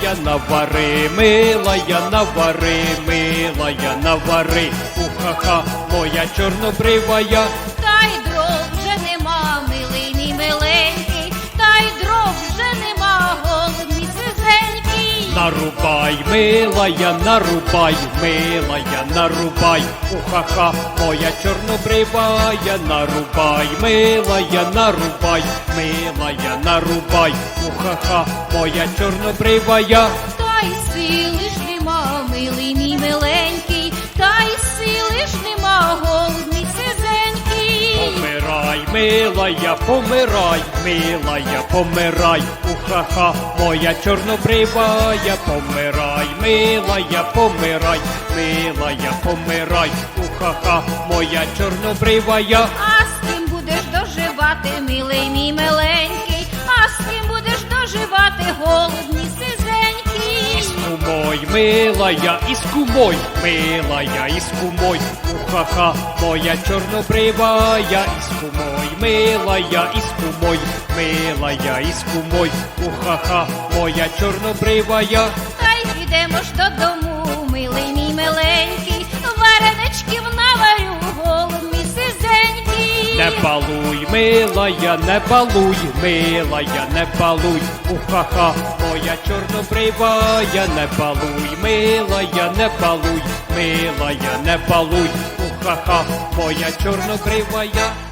милая, навари, милая, навари, милая, навари, ухаха, моя чорнобривая. Нарубай, милая, нарубай, милая, нарубай, уха-ха, моя чорнобривая, нарубай, милая, нарубай, милая, нарубай, уха-ха, моя чорнобривая. Дай й милая, помирай, милая, помирай, ухаха, моя чорнобривая, помирай, милая, помирай, милая, помирай, уха-ха, моя чорнобривая. А з ким будеш доживати, милий мій Милая, іскумой, милая, іскумой, уха-ха, моя чорнобривая, кумой, милая, іскумой, милая, іскумой, уха-ха, моя чорнобривая. Та й підемо ж додому, милий мій миленький, балуй, милая, не балуй, милая, не балуй, ухаха, моя чорнобривая, не балуй, милая, не балуй, милая, не балуй, ухаха, моя чорнобривая.